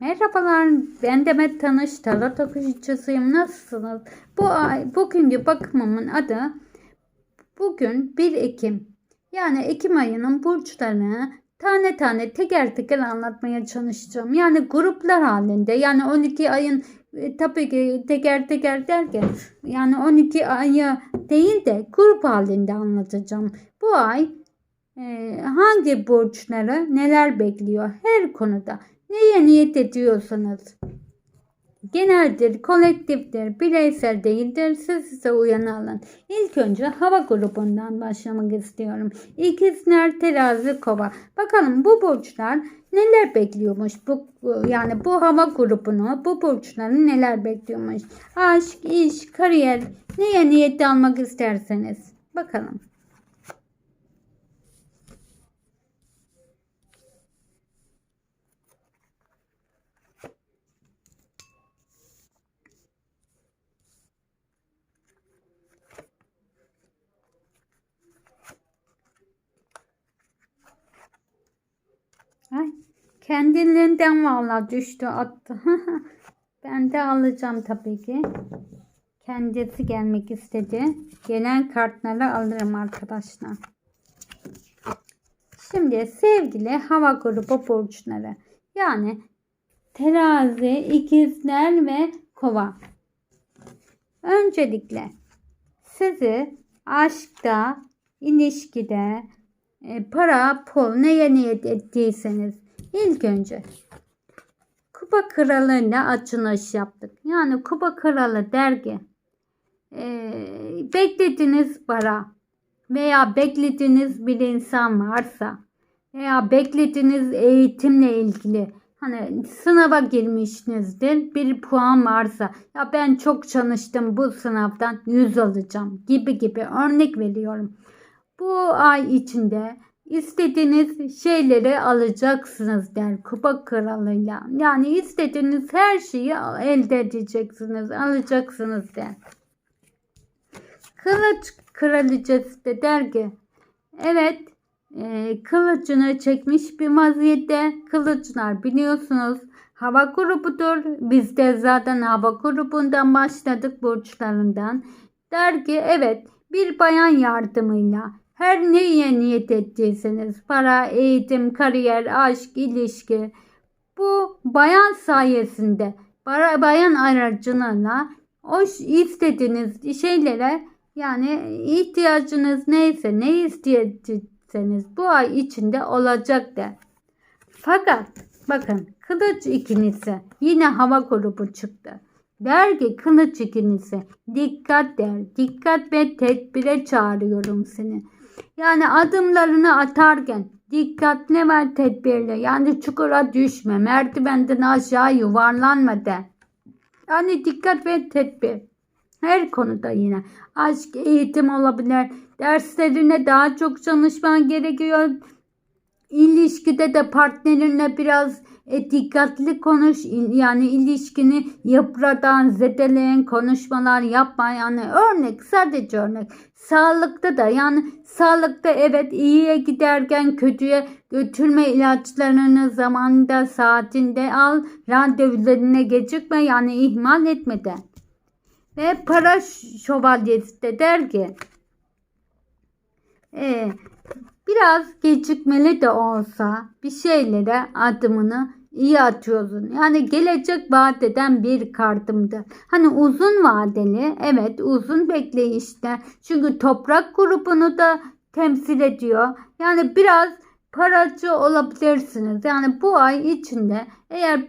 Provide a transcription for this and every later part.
Merhabalar, ben Demet Tanış, tarot okuyucusuyum. Nasılsınız? Bu ay, bugünkü bakımımın adı bugün 1 Ekim. Yani Ekim ayının burçlarını tane tane teker teker anlatmaya çalışacağım. Yani gruplar halinde. Yani 12 ayın e, tabii ki teker teker derken yani 12 ayı değil de grup halinde anlatacağım. Bu ay e, hangi burçları neler bekliyor her konuda neye niyet ediyorsanız geneldir, kolektiftir, bireysel değildir. Siz size uyanı alın. İlk önce hava grubundan başlamak istiyorum. İkizler, terazi, kova. Bakalım bu burçlar neler bekliyormuş? Bu yani bu hava grubunu, bu burçları neler bekliyormuş? Aşk, iş, kariyer, neye niyet almak isterseniz. Bakalım. Ay, kendiliğinden valla düştü attı. ben de alacağım tabii ki. Kendisi gelmek istedi. Gelen kartları alırım arkadaşlar. Şimdi sevgili hava grubu burçları. Yani terazi, ikizler ve kova. Öncelikle sizi aşkta, ilişkide, e, para, pul neye niyet ettiyseniz ilk önce Kupa Kralı'yla açılış yaptık. Yani Kupa Kralı der ki e, beklediğiniz para veya beklediğiniz bir insan varsa veya beklediğiniz eğitimle ilgili hani sınava girmişsinizdir bir puan varsa ya ben çok çalıştım bu sınavdan 100 alacağım gibi gibi örnek veriyorum. Bu ay içinde istediğiniz şeyleri alacaksınız der kupa kralıyla. Yani istediğiniz her şeyi elde edeceksiniz, alacaksınız der. Kılıç kraliçesi de der ki evet e, kılıcını çekmiş bir vaziyette kılıçlar biliyorsunuz hava grubudur. Biz de zaten hava grubundan başladık burçlarından. Der ki evet bir bayan yardımıyla her neye niyet ettiyseniz para, eğitim, kariyer, aşk, ilişki bu bayan sayesinde bayan aracılığıyla o istediğiniz şeylere yani ihtiyacınız neyse ne istediyseniz bu ay içinde olacak der. Fakat bakın kılıç ikincisi yine hava grubu çıktı. Der ki kılıç ikincisi dikkat der. Dikkat ve tedbire çağırıyorum seni. Yani adımlarını atarken dikkatli ve tedbirli. Yani çukura düşme. Merdivenden aşağı yuvarlanma de. Yani dikkat ve tedbir. Her konuda yine. Aşk, eğitim olabilir. Derslerine daha çok çalışman gerekiyor. İlişkide de partnerinle biraz e, dikkatli konuş yani ilişkini yıpratan, zedeleyen konuşmalar yapma yani örnek sadece örnek. Sağlıkta da yani sağlıkta evet iyiye giderken kötüye götürme ilaçlarını zamanında saatinde al randevularına gecikme yani ihmal etmeden. Ve para şövalyesi de der ki e, biraz gecikmeli de olsa bir şeylere adımını iyi atıyorsun. Yani gelecek vaat eden bir kartımdı. Hani uzun vadeli evet uzun bekleyişte. Çünkü toprak grubunu da temsil ediyor. Yani biraz paracı olabilirsiniz. Yani bu ay içinde eğer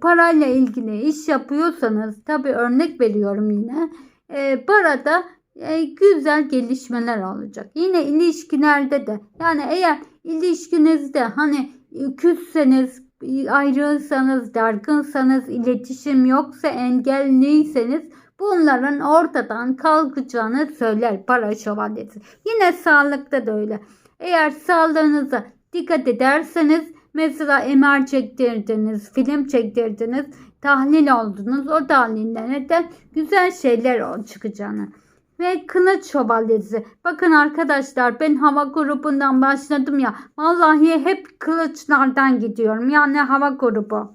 parayla ilgili iş yapıyorsanız tabi örnek veriyorum yine. E, parada e, güzel gelişmeler olacak. Yine ilişkilerde de yani eğer ilişkinizde hani küsseniz ayrılsanız, dargınsanız, iletişim yoksa, engelliyseniz bunların ortadan kalkacağını söyler para şövalyesi. Yine sağlıkta da öyle. Eğer sağlığınıza dikkat ederseniz mesela MR çektirdiniz, film çektirdiniz, tahlil oldunuz. O tahlillerden güzel şeyler çıkacağını ve kılıç şövalyesi. Bakın arkadaşlar ben hava grubundan başladım ya. Vallahi hep kılıçlardan gidiyorum. Yani hava grubu.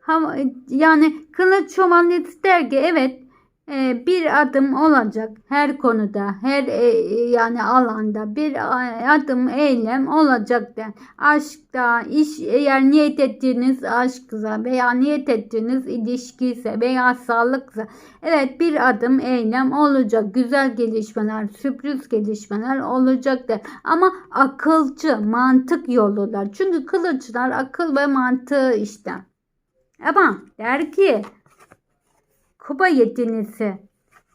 hava, yani kılıç şövalyesi der ki evet bir adım olacak her konuda, her e, yani alanda bir adım eylem olacak der. Aşkta, iş eğer niyet ettiğiniz aşksa veya niyet ettiğiniz ilişkiyse veya sağlıksa evet bir adım eylem olacak. Güzel gelişmeler, sürpriz gelişmeler olacak der. Ama akılcı, mantık yolular. Çünkü kılıçlar akıl ve mantığı işte. Ama der ki Kupa yetinisi,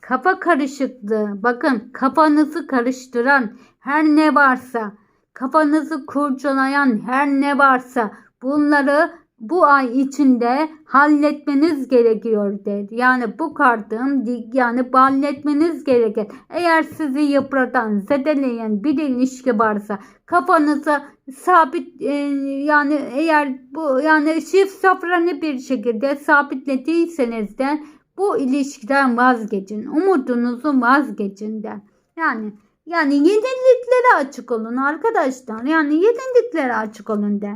kafa karışıklığı, bakın kafanızı karıştıran her ne varsa, kafanızı kurcalayan her ne varsa bunları bu ay içinde halletmeniz gerekiyor der. Yani bu kartın yani halletmeniz gerekir. Eğer sizi yıpratan, zedeleyen bir ilişki varsa kafanıza sabit e, yani eğer bu yani çift safranı bir şekilde sabitlediyseniz de bu ilişkiden vazgeçin. Umudunuzu vazgeçin der. Yani yani yeniliklere açık olun arkadaşlar. Yani yeniliklere açık olun der.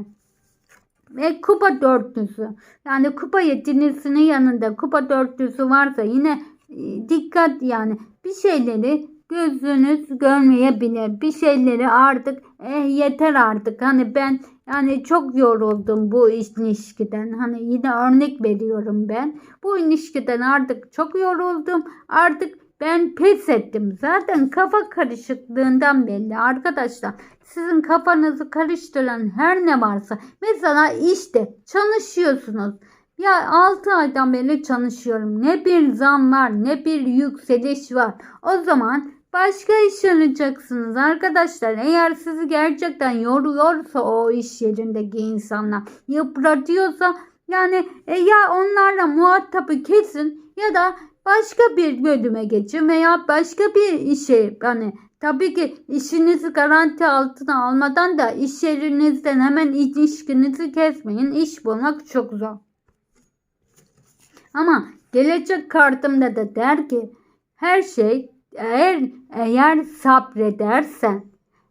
Ve kupa dörtlüsü. Yani kupa yetinisinin yanında kupa dörtlüsü varsa yine e, dikkat yani bir şeyleri gözünüz görmeyebilir. Bir şeyleri artık eh yeter artık. Hani ben yani çok yoruldum bu ilişkiden. Hani yine örnek veriyorum ben. Bu ilişkiden artık çok yoruldum. Artık ben pes ettim. Zaten kafa karışıklığından belli arkadaşlar. Sizin kafanızı karıştıran her ne varsa. Mesela işte çalışıyorsunuz. Ya 6 aydan beri çalışıyorum. Ne bir zam var ne bir yükseliş var. O zaman başka iş arayacaksınız arkadaşlar. Eğer sizi gerçekten yoruyorsa o iş yerindeki insanlar yıpratıyorsa yani e, ya onlarla muhatabı kesin ya da başka bir bölüme geçin veya başka bir işe hani tabii ki işinizi garanti altına almadan da iş yerinizden hemen ilişkinizi kesmeyin. İş bulmak çok zor. Ama gelecek kartımda da der ki her şey eğer eğer sabredersen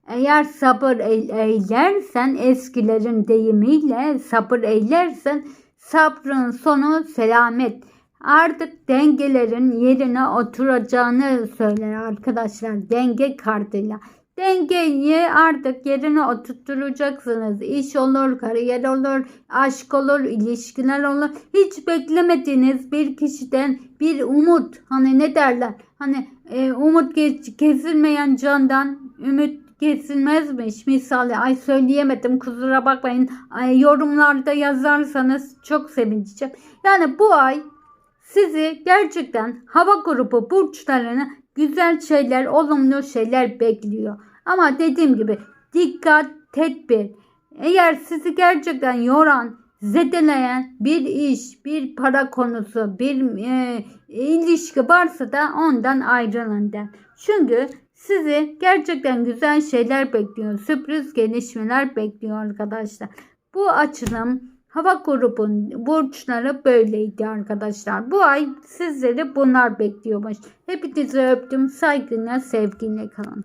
eğer sabır eylersen eskilerin deyimiyle sabır eylersen sabrın sonu selamet. Artık dengelerin yerine oturacağını söyler arkadaşlar denge kartıyla. Dengeyi artık yerine oturtturacaksınız. İş olur, kariyer olur, aşk olur, ilişkiler olur. Hiç beklemediğiniz bir kişiden bir umut. Hani ne derler? Hani e, umut kesilmeyen candan ümit kesilmezmiş misali. Ay söyleyemedim kusura bakmayın. Ay, yorumlarda yazarsanız çok sevineceğim. Yani bu ay sizi gerçekten hava grubu burçlarını güzel şeyler, olumlu şeyler bekliyor. Ama dediğim gibi dikkat, tedbir. Eğer sizi gerçekten yoran, zedeleyen bir iş, bir para konusu, bir e, ilişki varsa da ondan ayrılın der. Çünkü sizi gerçekten güzel şeyler bekliyor. Sürpriz gelişmeler bekliyor arkadaşlar. Bu açılım hava grubun burçları böyleydi arkadaşlar. Bu ay sizleri bunlar bekliyormuş. Hepinizi öptüm. Saygıyla, sevgiyle kalın.